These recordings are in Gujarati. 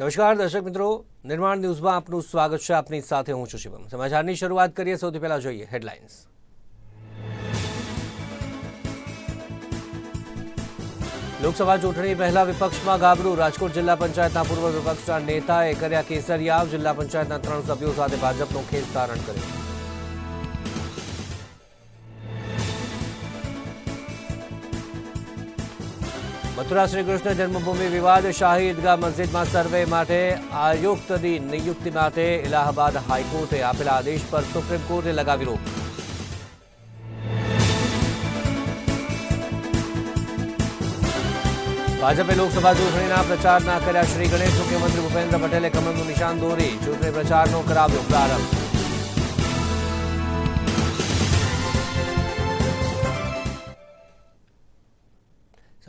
નમસ્કાર, દર્શક મિત્રો. નિર્માણ ન્યૂઝમાં આપનું સ્વાગત છે. આપની સાથે હું છું શિવમ. સમાચારની શરૂઆત કરીએ. સૌથી પહેલા જોઈએ હેડલાઇન્સ. લોકસભા ચૂંટણી પહેલા વિપક્ષમાં ગાબડું. રાજકોટ જિલ્લા પંચાયતના પૂર્વ વિપક્ષના નેતાએ કર્યા કેસરિયાવ. જિલ્લા પંચાયતના ત્રણ સભ્યો સાથે ભાજપનો ખેસ ધારણ કર્યો. મથુરા શ્રી જન્મભૂમિ વિવાદ શાહી ઈદગાહ મસ્જિદમાં સર્વે માટે આયુક્તની નિયુક્તિ માટે ઇલાહાબાદ હાઈકોર્ટે આપેલા આદેશ પર સુપ્રીમ કોર્ટે લગાવી રોક. ભાજપે લોકસભા ચૂંટણીના પ્રચારના કર્યા શ્રી ગણેશ મુખ્યમંત્રી ભૂપેન્દ્ર પટેલે કમળનું નિશાન દોરી. ચૂંટણી પ્રચારનો કરાવ્યો પ્રારંભ.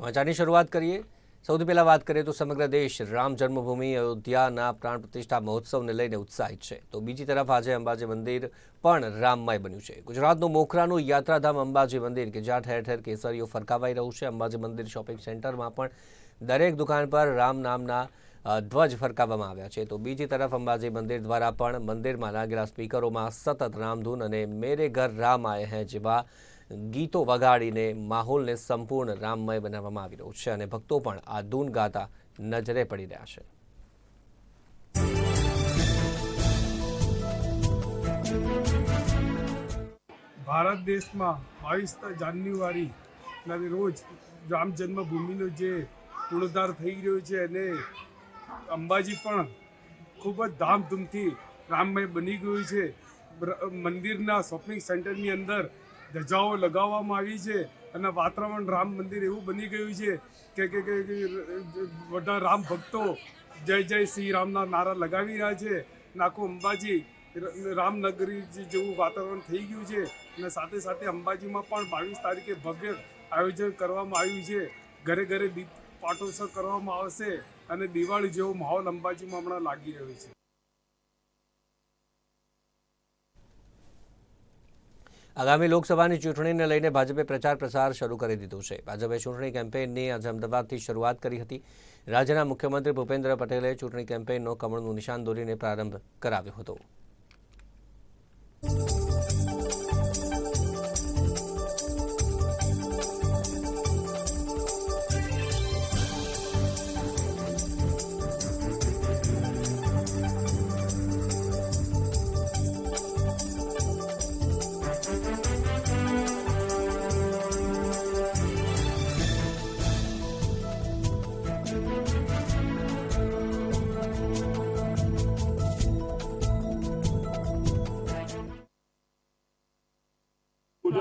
સમાચારની શરૂઆત કરીએ. સૌથી પહેલાં વાત કરીએ તો સમગ્ર દેશ રામ જન્મભૂમિ, અયોધ્યાના પ્રાણ પ્રતિષ્ઠા મહોત્સવને લઈને ઉત્સાહિત છે. તો બીજી તરફ આજે અંબાજી મંદિર પણ રામમય બન્યું છે. ગુજરાતનું મોખરાનું યાત્રાધામ અંબાજી મંદિર કે જ્યાં ઠેર ઠેર કેસરીઓ ફરકાવાઈ રહ્યું છે. અંબાજી મંદિર શોપિંગ સેન્ટરમાં પણ દરેક દુકાન પર રામ નામના ધ્વજ ફરકાવવામાં આવ્યા છે. તો બીજી તરફ અંબાજી મંદિર દ્વારા પણ મંદિરમાં લાગેલા સ્પીકરોમાં સતત રામધૂન અને મેરે ઘર રામ આય હૈ જેવા ગીતો વગાડીને માહોલને સંપૂર્ણ રામમય બનાવવામાં આવી રહ્યો છે અને ભક્તો પણ આ ધૂન ગાતા નજરે પડી રહ્યા છે. ભારત દેશમાં બાવીસ જાન્યુઆરીના રોજ રામ જન્મભૂમિનો જે પુનરુદ્ધાર થઈ રહ્યો છે અને અંબાજી પણ ખૂબ જ ધામધૂમથી રામમય બની ગયું છે. મંદિરના શોપિંગ સેન્ટરની અંદર ધજાઓ લગાવવામાં આવી છે અને વાતાવરણ રામ મંદિર એવું બની ગયું છે કે કે કે બધા રામ ભક્તો જય જય શ્રી રામના નારા લગાવી રહ્યા છે. આખું અંબાજી રામનગરી જેવું વાતાવરણ થઈ ગયું છે અને સાથે સાથે અંબાજીમાં પણ બાવીસ તારીખે ભવ્ય આયોજન કરવામાં આવ્યું છે. ઘરે ઘરે પાટોત્સવ કરવામાં આવશે અને દિવાળી જેવો માહોલ અંબાજીમાં હમણાં લાગી રહ્યો છે. આગામી લોકસભાની ચૂંટણીને લઈને ભાજપે પ્રચાર પ્રસાર શરૂ કરી દીધો છે. ભાજપે ચૂંટણી કેમ્પેઇનની આજે અમદાવાદથી શરૂઆત કરી હતી. રાજ્યના મુખ્યમંત્રી ભૂપેન્દ્ર પટેલે ચૂંટણી કેમ્પેઇનનો કમળનું નિશાન દોરીને પ્રારંભ કરાવ્યો હતો.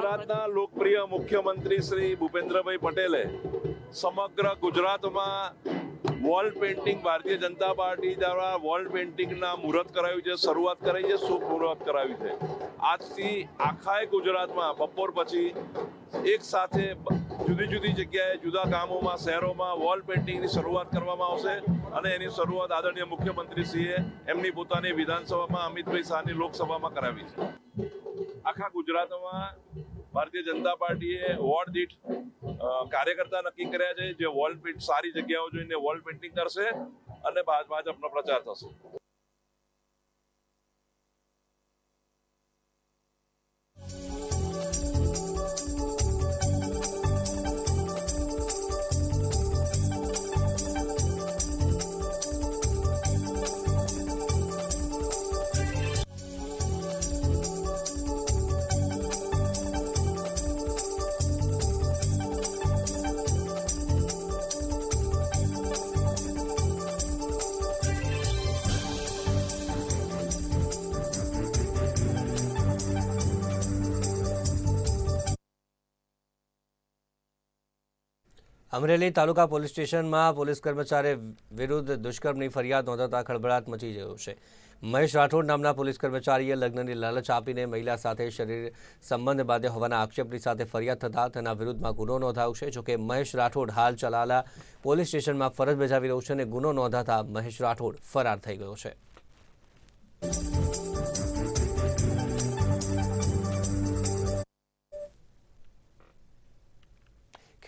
ગુજરાતના લોકપ્રિય મુખ્યમંત્રી શ્રી ભૂપેન્દ્રભાઈ પટેલે સમગ્ર ગુજરાતમાં wall painting Bharatiya Janata party દ્વારા વોલ પેઇન્ટિંગના મુહૂર્ત કરાવ્યું છે, શરૂઆત કરાવી છે, શુભ મુહૂર્ત કરાવ્યું છે. આજથી આખાય ગુજરાતમાં બપોર પછી એક સાથે જુદી જુદી જગ્યાએ જુદા ગામોમાં, શહેરોમાં વોલ પેઇન્ટિંગની શરૂઆત કરવામાં આવશે અને એની શરૂઆત આદરણીય મુખ્યમંત્રીશ્રીએ એમની પોતાની વિધાનસભામાં અમિતભાઈ શાહની લોકસભામાં કરાવી છે. આખા ગુજરાતમાં ભારતીય જનતા પાર્ટીએ વોર્ડ દીઠ કાર્યકર્તા નક્કી કર્યા છે જે વોલ પેન્ટ સારી જગ્યાઓ જોઈને વોલ પેઇન્ટિંગ કરશે અને ભાજપનો પ્રચાર થશે. અમરેલી તાલુકા પોલીસ સ્ટેશનમાં પોલીસ કર્મચારી વિરુદ્ધ દુષ્કર્મની ફરિયાદ નોંધાતા ખળભળાટ મચી ગયો છે. મહેશ રાઠોડ નામના પોલીસ કર્મચારીએ લગ્નની લાલચ આપીને મહિલા સાથે શરીર સંબંધ બાંધ્યો હોવાના આક્ષેપની સાથે ફરિયાદ થતાં તેના વિરુદ્ધમાં ગુનો નોંધાયો છે. જોકે મહેશ રાઠોડ હાલ ચલાલા પોલીસ સ્ટેશનમાં ફરજ બજાવી રહ્યો છે અને ગુનો નોંધાતા મહેશ રાઠોડ ફરાર થઈ ગયો છે.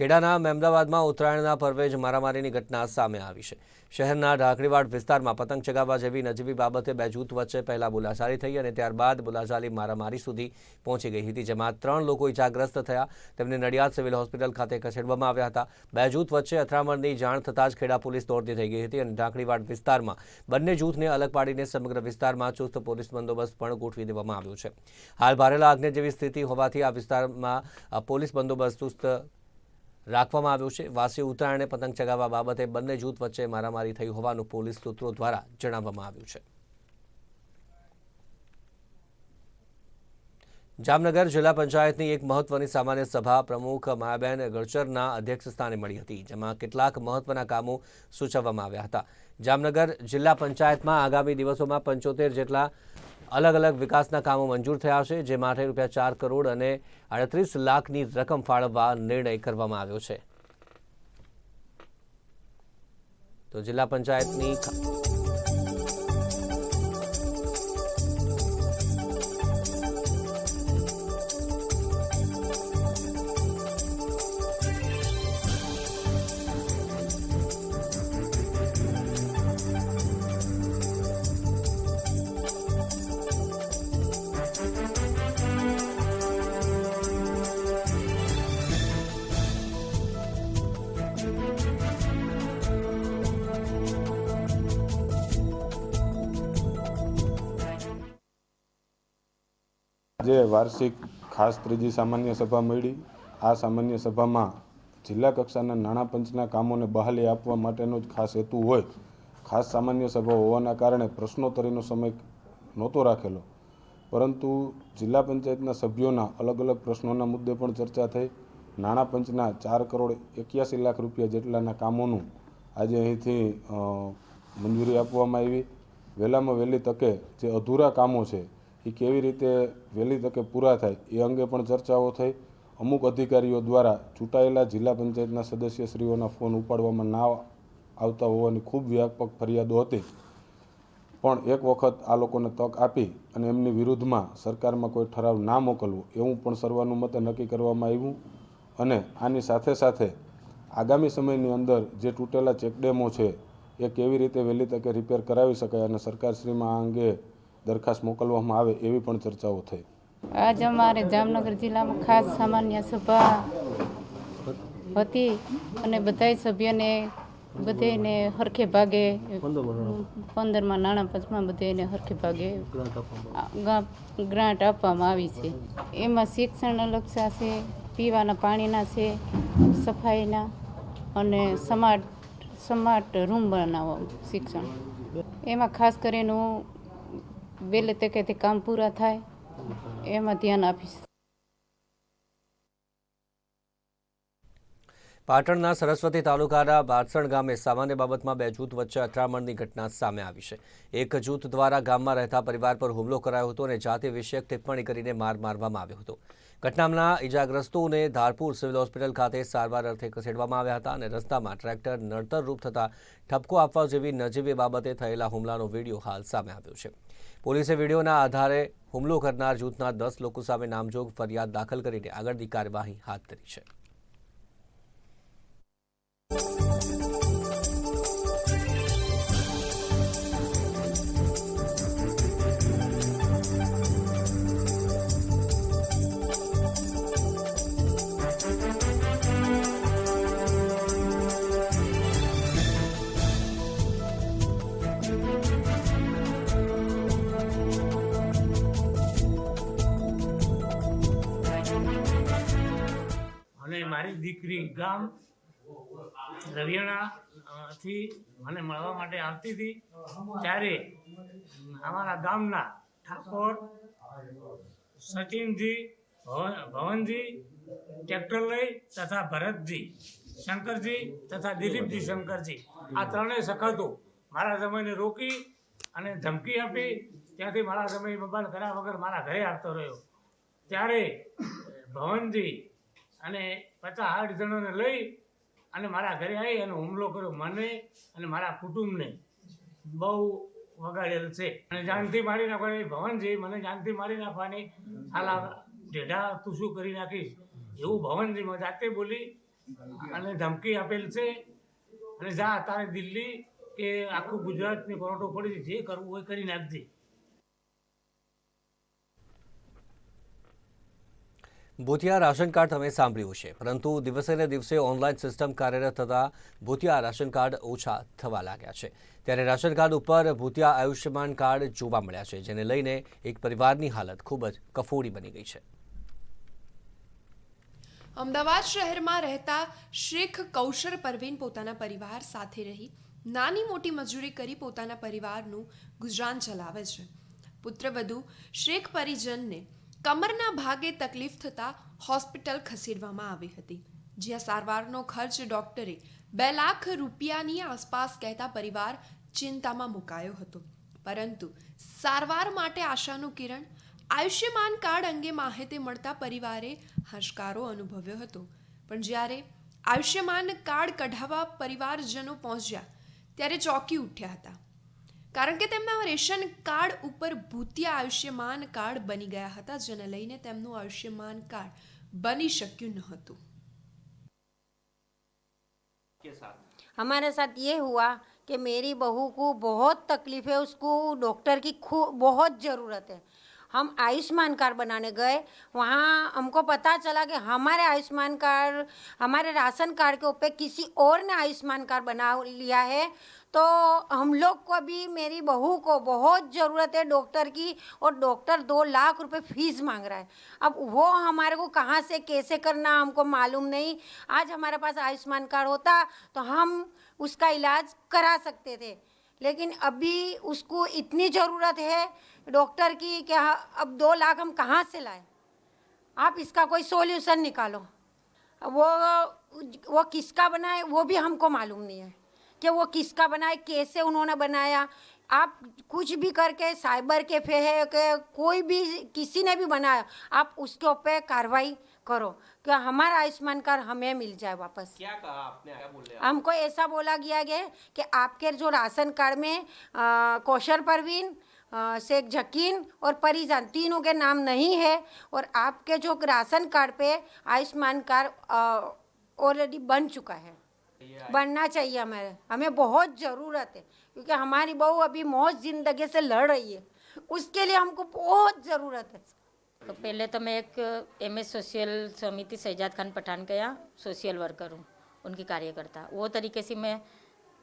ખેડાના મહેમદાવાદમાં ઉત્તરાયણના પર્વે જ મારામારીની ઘટના સામે આવી છે. શહેરના ઢાકડીવાડ વિસ્તારમાં પતંગ ચગાવવા જેવી નજીવી બાબતે બે જૂથ વચ્ચે પહેલા બોલાચાલી થઈ અને ત્યારબાદ બોલાચાલી મારામારી સુધી પહોંચી ગઈ હતી, જેમાં ત્રણ લોકો ઇજાગ્રસ્ત થયા. તેમને નડિયાદ સિવિલ હોસ્પિટલ ખાતે ખસેડવામાં આવ્યા હતા. બે જૂથ વચ્ચે અથડામણની જાણ થતાં જ ખેડા પોલીસ દોડતી થઈ ગઈ હતી અને ઢાકડીવાડ વિસ્તારમાં બંને જૂથને અલગ પાડીને સમગ્ર વિસ્તારમાં ચુસ્ત પોલીસ બંદોબસ્ત પણ ગોઠવી દેવામાં આવ્યો છે. હાલ ભારેલા આગને જેવી સ્થિતિ હોવાથી આ વિસ્તારમાં પોલીસ બંદોબસ્ત ચુસ્ત રાખવામાં આવ્યો છે. વાસી ઉત્તરાયણે પતંગ ચગાવવા બાબતે બંને જૂથ વચ્ચે મારામારી થઈ હોવાનું પોલીસ સૂત્રો દ્વારા જણાવવામાં આવ્યું છે. જામનગર જિલ્લા પંચાયતની એક મહત્વની સામાન્ય સભા પ્રમુખ માયાબેન ગળચરના અધ્યક્ષ સ્થાને મળી હતી, જેમાં કેટલાક મહત્વના કામો સૂચવવામાં આવ્યા હતા. જામનગર જિલ્લા પંચાયતમાં આગામી દિવસોમાં પંચોતેર જેટલા અલગ અલગ વિકાસના કામો મંજૂર થયા છે, જે માટે રૂપિયા ચાર કરોડ અને અડત્રીસ લાખની રકમ ફાળવવા નિર્ણય કરવામાં આવ્યો છે. તો જિલ્લા પંચાયતની આજે વાર્ષિક, ખાસ ત્રીજી સામાન્ય સભા મળી. આ સામાન્ય સભામાં જિલ્લા કક્ષાના નાણાં પંચના કામોને બહાલી આપવા માટેનો જ ખાસ હેતુ હોય. ખાસ સામાન્ય સભા હોવાના કારણે પ્રશ્નોત્તરીનો સમય નહોતો રાખેલો. પરંતુ જિલ્લા પંચાયતના સભ્યોના અલગ અલગ પ્રશ્નોના મુદ્દે પણ ચર્ચા થઈ. નાણાં પંચના ચાર કરોડ એક્યાસી લાખ રૂપિયા જેટલાના કામોનું આજે અહીંથી મંજૂરી આપવામાં આવી. વહેલામાં વહેલી તકે જે અધૂરા કામો છે એ કેવી રીતે વહેલી તકે પૂરા થાય એ અંગે પણ ચર્ચાઓ થઈ. અમુક અધિકારીઓ દ્વારા ચૂંટાયેલા જિલ્લા પંચાયતના સદસ્યશ્રીઓના ફોન ઉપાડવામાં ના આવતા હોવાની ખૂબ વ્યાપક ફરિયાદો હતી. પણ એક વખત આ લોકોને તક આપી અને એમની વિરુદ્ધમાં સરકારમાં કોઈ ઠરાવ ના મોકલવો એવું પણ સર્વાનુમતે નક્કી કરવામાં આવ્યું અને આની સાથે સાથે આગામી સમયની અંદર જે તૂટેલા ચેકડેમો છે એ કેવી રીતે વહેલી તકે રિપેર કરાવી શકાય અને સરકારશ્રીમાં આ અંગે દરખાસ્ત મોકલવામાં આવે એવી પણ ચર્ચાઓ થઈ. આજ અમારે જામનગર જિલ્લામાં ખાસ સામાન્ય સભા હતી અને બધાય સભ્યને બધાને હરખે ભાગે પંદરમાં નાણાં પંચમાં બધાને હરખે ભાગે ગ્રાન્ટ આપવામાં આવી છે. એમાં શિક્ષણ અલગ છે પીવાના પાણીના છે, સફાઈના અને સ્માર્ટ સ્માર્ટ રૂમ બનાવવા શિક્ષણ. એમાં ખાસ કરીને હું વહેલે તકેથી કામ પૂરા થાય. એમાં ધ્યાન આપીશ. પાટણના સરસ્વતી તાલુકાના બારસણ ગામે સામાન્ય બાબતમાં બે જૂથ વચ્ચે અથડામણની ઘટના સામે આવી છે. એક જૂથ દ્વારા ગામમાં રહેતા પરિવાર પર હુમલો કરાયો હતો અને જાતિ વિષયક ટિપ્પણી કરીને માર મારવામાં આવ્યો હતો. ઘટનામાં ઇજાગ્રસ્તોને ધારપુર સિવિલ હોસ્પિટલ ખાતે સારવાર અર્થે ખસેડવામાં આવ્યા હતા અને રસ્તામાં ટ્રેક્ટર નડતરરૂપ થતાં ઠપકો આપવા જેવી નજીવી બાબતે થયેલા હુમલાનો વીડિયો હાલ સામે આવ્યો છે. પોલીસે વિડીયોના આધારે હુમલો કરનાર જૂથના દસ લોકો સામે નામજોગ ફરિયાદ દાખલ કરીને આગળની કાર્યવાહી હાથ ધરી છે. મારી દીકરી ગામ રવિયાણા થી મને મળવા માટે આવતી હતી. ત્યારે અમારા ગામના ઠાકોર સચિનજી ભવનજી, ટ્રેક્ટર લઈ તથા ભરતજી, શંકરજી તથા દિલીપજી શંકરજી. આ ત્રણેય સખતો મારા સમયને રોકી અને ધમકી આપી. ત્યાંથી મારા સમય બબાલ કર્યા વગર મારા ઘરે આવતો રહ્યો. ત્યારે ભવનજી અને પચાસ આઠ જણોને લઈ અને મારા ઘરે આવી અને હુમલો કર્યો મને અને મારા કુટુંબને. બહુ વગાડેલ છે. અને જાનથી મારી નાખવાની, ભવનજી, મને જાનથી મારી નાખવાની. હાલ ઢેઢા તું શું કરી નાખીશ? એવું ભવનજી મેં જાતે બોલી અને ધમકી આપેલ છે. અને જા તારે દિલ્હી કે આખું ગુજરાતની પરોઠો પડી જે કરવું હોય કરી નાખજે. ભૂતિયા રાશન કાર્ડ તમે સાંભળ્યું છે પરંતુ દિવસે ને દિવસે ઓનલાઈન સિસ્ટમ કાર્યરત થતાં ભૂતિયા રાશન કાર્ડ ઓછા થવા લાગ્યા છે. ત્યારે રાશન કાર્ડ ઉપર ભૂતિયા આયુષ્યમાન કાર્ડ જોવા મળ્યા છે, જેને લઈને એક પરિવારની હાલત ખૂબ જ કફોડી બની ગઈ છે. અમદાવાદ શહેરમાં રહેતા શેખ કૌશર પરવીન પોતાના પરિવાર સાથે રહી. નાની મોટી મજૂરી કરી પોતાના પરિવારનું ગુજરાન ચલાવે છે. પુત્રવધુ શેખ પરિજનને કમરના ભાગે તકલીફ થતાં હોસ્પિટલ ખસેડવામાં આવી હતી, જ્યાં સારવારનો ખર્ચ ડોક્ટરે બે લાખ રૂપિયાની આસપાસ કહેતા પરિવાર ચિંતામાં મુકાયો હતો. પરંતુ સારવાર માટે આશાનું કિરણ આયુષ્યમાન કાર્ડ અંગે માહિતી મળતા પરિવારે હાશકારો અનુભવ્યો હતો. પણ જ્યારે આયુષ્યમાન કાર્ડ કઢાવવા પરિવારજનો પહોંચ્યા, ત્યારે ચોંકી ઉઠ્યા હતા. કારણ કે તેમના રેશન કાર્ડ ઉપર ભૂતિયા આયુષ્યમાન કાર્ડ બની ગયા હતા જેને લઈને તેમનું આયુષ્યમાન કાર્ડ બની શક્યું ન હતું हमारे साथ ये हुआ कि मेरी बहू को बहुत तकलीफ है उसको डॉक्टर की खूब बहुत ज़रूरत है हम आयुष्मान कार्ड बनाने गए वहाँ हमको पता चला कि हमारे आयुष्मान कार्ड हमारे राशन कार्ड के ऊपर किसी और ने आयुष्मान कार्ड बना लिया है तो हम लोग को भी मेरी बहू को बहुत ज़रूरत है डॉक्टर की और डॉक्टर दो लाख रुपए फ़ीस मांग रहा है। अब वो हमारे को कहाँ से कैसे करना हमको मालूम नहीं। आज हमारे पास आयुष्मान कार्ड होता तो हम उसका इलाज करा सकते थे। लेकिन अभी उसको इतनी ज़रूरत है डॉक्टर की कि हाँ, अब दो लाख हम कहाँ से लाएँ? आप इसका कोई सोल्यूशन निकालो। वो वो किसका बनाए वो भी हमको मालूम नहीं है। कि वो किसका बनाए कैसे उन्होंने बनाया। आप कुछ भी करके साइबर कैफ़े है के कोई भी किसी ने भी बनाया आप उसके ऊपर कार्रवाई करो कि हमारा आयुष्मान कार्ड हमें मिल जाए वापस। क्या कहा आपने? क्या बोले हमको ऐसा बोला गया गया कि आपके जो राशन कार्ड में कौशल परवीन शेख जकीन और परिजान तीनों के नाम नहीं है और आपके जो राशन कार्ड पे आयुष्मान कार्ड ऑलरेडी बन चुका है। बनना चाहिए हमें। हमें बहुत ज़रूरत है, क्योंकि हमारी बहू अभी मौत ज़िंदगी से लड़ रही है। उसके लिए हमको बहुत ज़रूरत है। तो पहले तो मैं एक एम एस सोशल समिति शहजाद खान पठान के यहाँ सोशल वर्कर हूँ, उनकी कार्यकर्ता। वो तरीके से मैं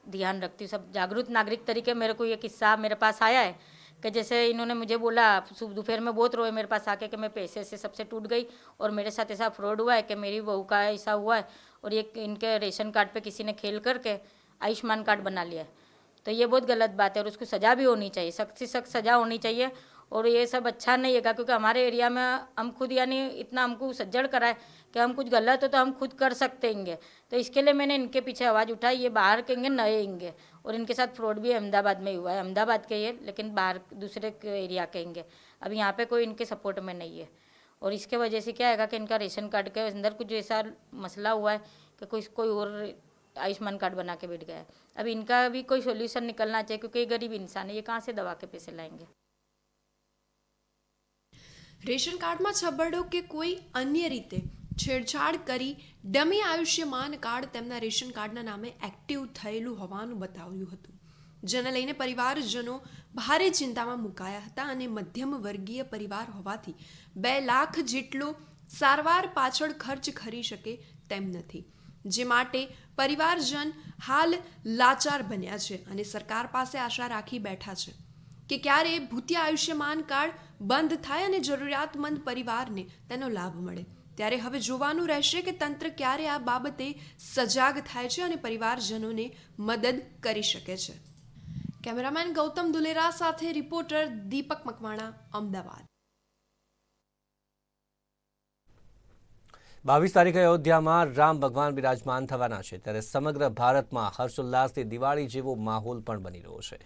ध्यान रखती हूँ, सब जागरूक नागरिक तरीके मेरे को ये किस्सा मेरे पास आया है कि जैसे इन्होंने मुझे बोला सुबह दोपहर में बहुत रोए मेरे पास आके कि मैं पैसे से सबसे टूट गई और मेरे साथ ऐसा फ्रॉड हुआ है कि मेरी बहू का ऐसा हुआ है। और ये इनके रेशन कार्ड पे किसी ने खेल करके आयुष्मान कार्ड बना लिया है। तो ये बहुत गलत बात है और उसको सज़ा भी होनी चाहिए, सख्त से सख्त सज़ा होनी चाहिए और ये सब अच्छा नहीं है, क्योंकि हमारे एरिया में हम खुद यानी इतना हमको सज्जड़ कराए कि हम कुछ गलत हो तो हम खुद कर सकते हैंगे तो इसके लिए मैंने इनके पीछे आवाज़ उठाई, ये बाहर के हैंगे नए हैंगे और इनके साथ फ्रॉड भी अहमदाबाद में हुआ है, अहमदाबाद के ये लेकिन बाहर दूसरे एरिया के हैंगे अब यहाँ पे कोई इनके सपोर्ट में नहीं है। और इसके वजह से क्या है कि इनका रेशन कार्ड के अंदर कुछ ऐसा मसला हुआ है कि कोई कोई और आयुष्मान कार्ड बना के बैठ गया है अब इनका भी कोई सोल्यूशन निकलना चाहिए क्योंकि ये गरीब इंसान है ये कहाँ से दवा के पैसे लाएंगे રેશન કાર્ડમાં છબરડો કે કોઈ અન્ય રીતે છેડછાડ કરી ડમી આયુષ્યમાન કાર્ડ તેમના રેશન કાર્ડના નામે એક્ટિવ થયેલું હોવાનું બતાવ્યું હતું જેને લઈને પરિવારજનો ભારે ચિંતામાં મુકાયા હતા અને મધ્યમ વર્ગીય પરિવાર હોવાથી બે લાખ જેટલો સારવાર પાછળ ખર્ચ કરી શકે તેમ નથી. જે માટે પરિવારજન હાલ લાચાર બન્યા છે અને સરકાર પાસે આશા રાખી બેઠા છે કે ક્યારે ભૂતિયા આયુષ્યમાન કાર્ડ બંધ થાય અને જરૂરિયાતમંદ પરિવારને તેનો લાભ મળે. ત્યારે હવે જોવાનું રહેશે કે તંત્ર ક્યારે આ બાબતે સજાગ થાય છે અને પરિવારજનોને મદદ કરી શકે છે. કેમેરામેન ગૌતમ દુલેરા સાથે રિપોર્ટર દીપક મકવાણા, અમદાવાદ. બાવીસ તારીખે અયોધ્યામાં રામ ભગવાન બિરાજમાન થવાના છે, ત્યારે સમગ્ર ભારતમાં હર્ષોલ્લાસથી દિવાળી જેવો માહોલ પણ બની રહ્યો છે.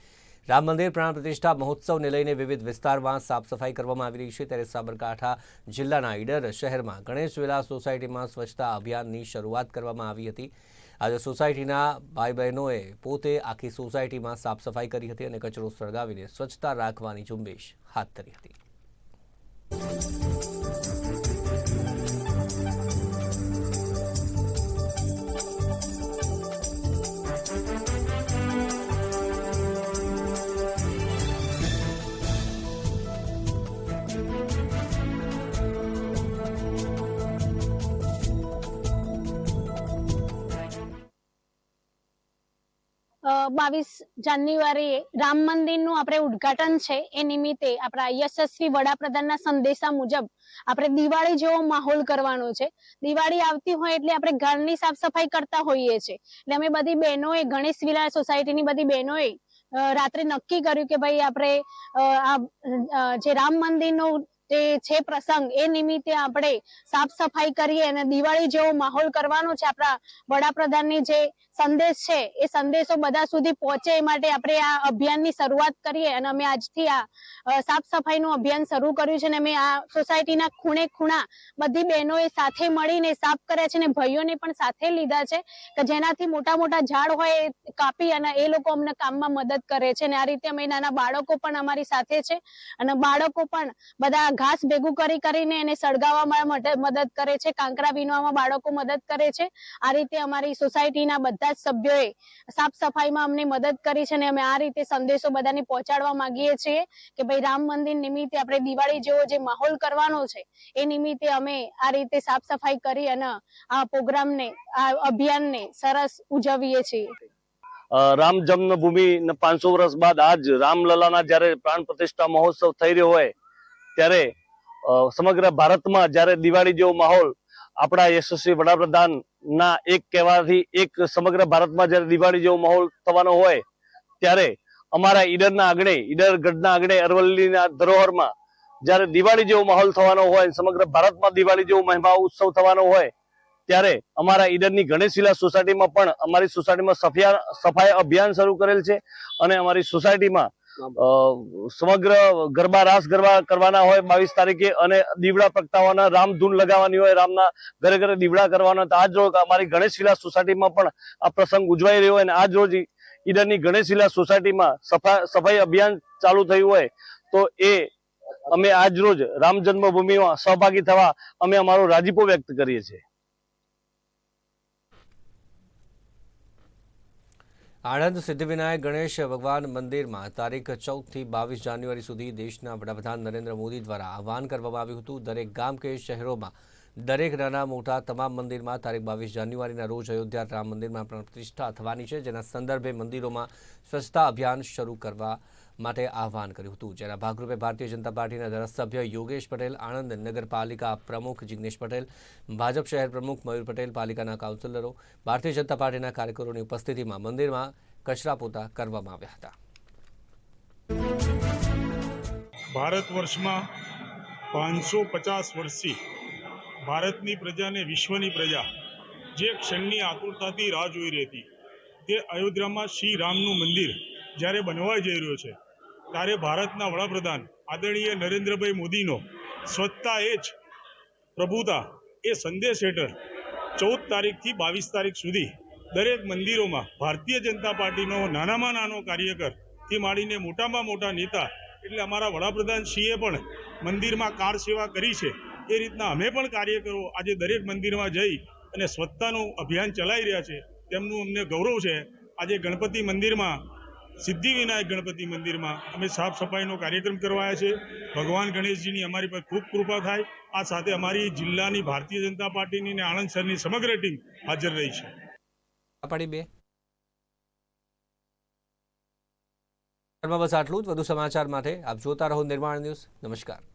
રામ મંદિર પ્રાણ પ્રતિષ્ઠા મહોત્સવને લઈને વિવિધ વિસ્તારમાં સાફ સફાઈ કરવામાં આવી રહી છે, ત્યારે સાબરકાંઠા જિલ્લાના ઈડર શહેરમાં ગણેશ વિલાસ સોસાયટીમાં સ્વચ્છતા અભિયાનની શરૂઆત કરવામાં આવી હતી. આજે સોસાયટીના ભાઈ બહેનોએ પોતે આખી સોસાયટીમાં સાફ સફાઈ કરી હતી અને કચરો સળગાવીને સ્વચ્છતા રાખવાની ઝુંબેશ હાથ ધરી હતી. બાવીસ જાન્યુઆરીએ રામ મંદિરનું આપણે ઉદ્ઘાટન છે. એ નિમિત્તે આપણા યશસ્વી વડાપ્રધાનના સંદેશા મુજબ આપણે દિવાળી જેવો માહોલ કરવાનો છે. દિવાળી આવતી હોય એટલે આપણે ઘરની સાફ સફાઈ કરતા હોઈએ છીએ. એટલે અમે બધી બહેનોએ, ગણેશ વિલા સોસાયટીની બધી બહેનોએ રાત્રે નક્કી કર્યું કે ભાઈ આપણે આ જે રામ મંદિરનો જે છે પ્રસંગ. એ નિમિત્તે આપણે સાફ સફાઈ કરીએ અને દિવાળી જેવો માહોલ કરવાનો છે આપણા વડાપ્રધાનની જે સંદેશ છે, એ સંદેશો બધા સુધી પહોંચે એ માટે આપણે આ અભિયાનની શરૂઆત કરીએ અને અમે આજથી આ સાફ સફાઈનું અભિયાન શરૂ કર્યું છે અને અમે આ સોસાયટીના ખૂણે ખૂણા બધી બહેનોએ સાથે મળીને સાફ કર્યા છે અને ભાઈઓને પણ સાથે લીધા છે કે જેનાથી મોટા મોટા ઝાડ હોય એ કાપી અને એ લોકો અમને કામમાં મદદ કરે છે. અને આ રીતે અમે નાના બાળકો પણ અમારી સાથે છે અને બાળકો પણ બધા ઘાસ ભેગું કરી કરીને એને સળગાવવામાં મદદ કરે છે, કાંકરા વીણવામાં બાળકો મદદ કરે છે. આ રીતે અમારી સોસાયટીના બધા જ સભ્યોએ સાફ સફાઈમાં અમને મદદ કરી છે અને અમે આ રીતે સંદેશો બધાને પહોંચાડવા માંગીએ છીએ કે ભાઈ રામ મંદિર નિમિત્તે આપણે દિવાળી જેવો જે માહોલ કરવાનો છે, એ નિમિત્તે અમે આ રીતે સાફ સફાઈ કરી અને આ પ્રોગ્રામને, આ અભિયાનને સરસ ઉજવીએ છીએ. રામ જન્મભૂમિ પાંચસો વર્ષ બાદ આજ રામલલાના જ્યારે પ્રાણ પ્રતિષ્ઠા મહોત્સવ થઈ રહ્યો હોય ત્યારે સમગ્ર ભારતમાં જ્યારે દિવાળી જેવો માહોલ આપણા યશસ્વી વડાપ્રધાન ના એક કહેવાથી એક સમગ્ર ભારતમાં જ્યારે દિવાળી જેવો માહોલ થવાનો હોય, ત્યારે અમારા ઈડરના આંગણે, ઈડર ગઢના આંગણે, અરવલ્લીના ધરોહરમાં જ્યારે દિવાળી જેવો માહોલ થવાનો હોય સમગ્ર ભારતમાં દિવાળી જેવો મહિમા ઉત્સવ થવાનો હોય, ત્યારે અમારા ઈડરની ગણેશીલા સોસાયટીમાં પણ અમારી સોસાયટીમાં સફિયા, સફાઈ અભિયાન શરૂ કરેલ છે અને અમારી સોસાયટીમાં સમગ્ર ગરબા રાસ ગરબા કરવાના હોય બાવીસ તારીખે અને દીવડા પ્રગટાવવાના રામધૂન લગાવવાની હોય, રામના ઘરે ઘરે દીવડા કરવાના, તો આજ રોજ અમારી ગણેશ વિલાસ સોસાયટીમાં પણ આ પ્રસંગ ઉજવાઈ રહ્યો હોય અને આજ રોજ ઈડરની ગણેશ વિલાસ સોસાયટીમાં સફાઈ અભિયાન ચાલુ થયું હોય, તો એ અમે આજ રોજ રામ જન્મભૂમિમાં સહભાગી થવા અમે અમારો રાજીપો વ્યક્ત કરીએ છીએ. આણંદ સિદ્ધિવિનાયક ગણેશ ભગવાન મંદિરમાં તારીખ ચૌદથી બાવીસ જાન્યુઆરી સુધી દેશના વડાપ્રધાન નરેન્દ્ર મોદી દ્વારા આહવાન કરવામાં આવ્યું હતું. દરેક ગામ કે શહેરોમાં દરેક નાના મોટા તમામ મંદિરમાં તારીખ બાવીસ જાન્યુઆરીના રોજ અયોધ્યા રામ મંદિરમાં પ્રતિષ્ઠા થવાની છે. જેના સંદર્ભે મંદિરોમાં સ્વચ્છતા અભિયાન શરૂ કરવા માટે આહવાન કર્યું હતું. જેના ભાગરૂપે ભારતીય જનતા પાર્ટીના ધારાસભ્ય યોગેશ પટેલ, આણંદ નગરપાલિકા પ્રમુખ જિગ્નેશ પટેલ, ભાજપ શહેર પ્રમુખ મયુર પટેલ, પાલિકાના કાઉન્સિલરો, ભારતીય જનતા પાર્ટીના કાર્યકરોની ઉપસ્થિતિમાં મંદિરમાં કચરા પોતા કરવામાં આવ્યા હતા. ભારત વર્ષમાં પાંચસો પચાસ વર્ષથી ભારતની પ્રજાને વિશ્વની પ્રજા જે ક્ષણની આતુરતાથી રાહ જોઈ રહી હતી તે અયોધ્યામાં શ્રી રામનું મંદિર જ્યારે બનવા જઈ રહ્યું છે ત્યારે ભારતના વડાપ્રધાન આદરણીય નરેન્દ્રભાઈ મોદીનો સ્વચ્છતા એ જ પ્રભુતા એ સંદેશ હેઠળ ચૌદ તારીખથી બાવીસ તારીખ સુધી દરેક મંદિરોમાં ભારતીય જનતા પાર્ટીનો નાનામાં નાનો કાર્યકરથી માંડીને મોટામાં મોટા નેતા એટલે અમારા વડાપ્રધાન શ્રીએ પણ મંદિરમાં કાર સેવા કરી છે. એ રીતના અમે પણ કાર્યકરો આજે દરેક મંદિરમાં જઈ અને સ્વચ્છતાનું અભિયાન ચલાવી રહ્યા છે. તેમનું અમને ગૌરવ છે. આજે ગણપતિ મંદિરમાં સિદ્ધિવિનાયક ગણપતિ મંદિરમાં અમે સાફ સફાઈનો કાર્યક્રમ કરવાયા છે. ભગવાન ગણેશજીની અમારી પર ખૂબ કૃપા થાય. આ સાથે અમારી જિલ્લાની ભારતીય જનતા પાર્ટીની અને આણંદ શહેરની સમગ્ર ટીમ હાજર રહી છે. બે. બસ આટલું જ. વધુ સમાચાર માટે આપ જોતા રહો નિર્માણ ન્યૂઝ. નમસ્કાર.